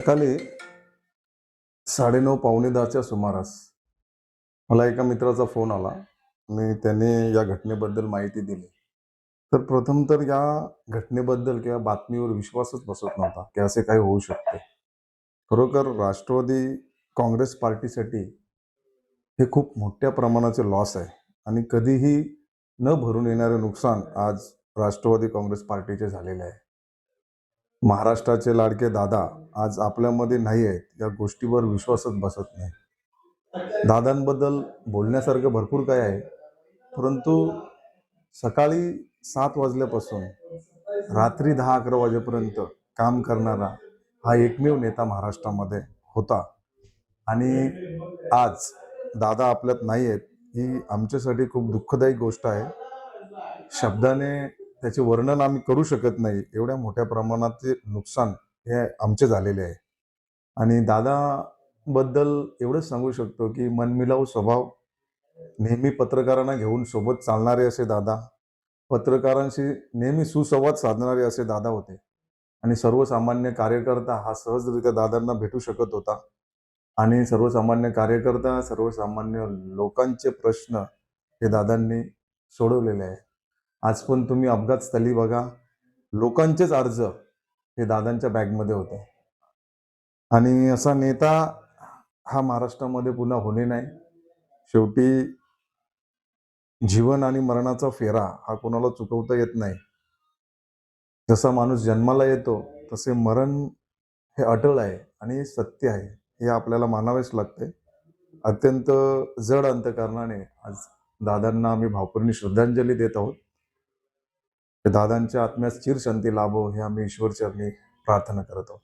सकाळी साडेनऊ पावणे दहाच्या सुमारास मला एका मित्राचा फोन आला. आणि त्याने या घटनेबद्दल माहिती दिली. तर प्रथम तर या घटनेबद्दल किंवा बातमीवर विश्वासच बसत नव्हता की असे काही होऊ शकते. खरोखर राष्ट्रवादी काँग्रेस पार्टीसाठी हे खूप मोठ्या प्रमाणाचे लॉस आहे. आणि कधीही न भरून येणारे नुकसान आज राष्ट्रवादी काँग्रेस पार्टीचे झालेले आहे. महाराष्ट्राचे लाडके दादा आज आपल्यामध्ये नाही आहेत या गोष्टीवर विश्वासच बसत नाही. दादांबद्दल बोलण्यासारखं भरपूर काय आहे परंतु सकाळी सात वाजल्यापासून रात्री दहा अकरा वाजेपर्यंत काम करणारा हा एकमेव नेता महाराष्ट्रामध्ये होता. आणि आज दादा आपल्यात नाही आहेत ही आमच्यासाठी खूप दुःखदायी गोष्ट आहे. शब्दाने त्याचे वर्णन आम्ही करू शकत नाही. एवढ्या मोठ्या प्रमाणाचे नुकसान हे आमचे झालेले आहे. आणि दादाबद्दल एवढंच सांगू शकतो की मनमिलाव स्वभाव नेहमी पत्रकारांना घेऊन सोबत चालणारे असे दादा पत्रकारांशी नेहमी सुसंवाद साधणारे असे दादा होते. आणि सर्वसामान्य कार्यकर्ता हा सहजरित्या दादांना भेटू शकत होता. आणि सर्वसामान्य कार्यकर्ता सर्वसामान्य लोकांचे प्रश्न हे दादांनी सोडवलेले आहे. आज पण तुम्ही अपघातस्थली बघा. लोकांचेच अर्ज हे दादांच्या बॅगमध्ये होते. आणि असा नेता हा महाराष्ट्रामध्ये पुन्हा होणे नाही. शेवटी जीवन आणि मरणाचा फेरा हा कोणाला चुकवता येत नाही. जसा माणूस जन्माला येतो तसे मरण हे अटळ आहे आणि सत्य आहे हे आपल्याला मानावेच लागते. अत्यंत जड अंतकरणाने आज दादांना आम्ही भावपूर्ण श्रद्धांजली देत आहोत. दादांच्या आत्म्यास चिर शांती लाभो हे आम्ही ईश्वरचरणी प्रार्थना करत आहोत.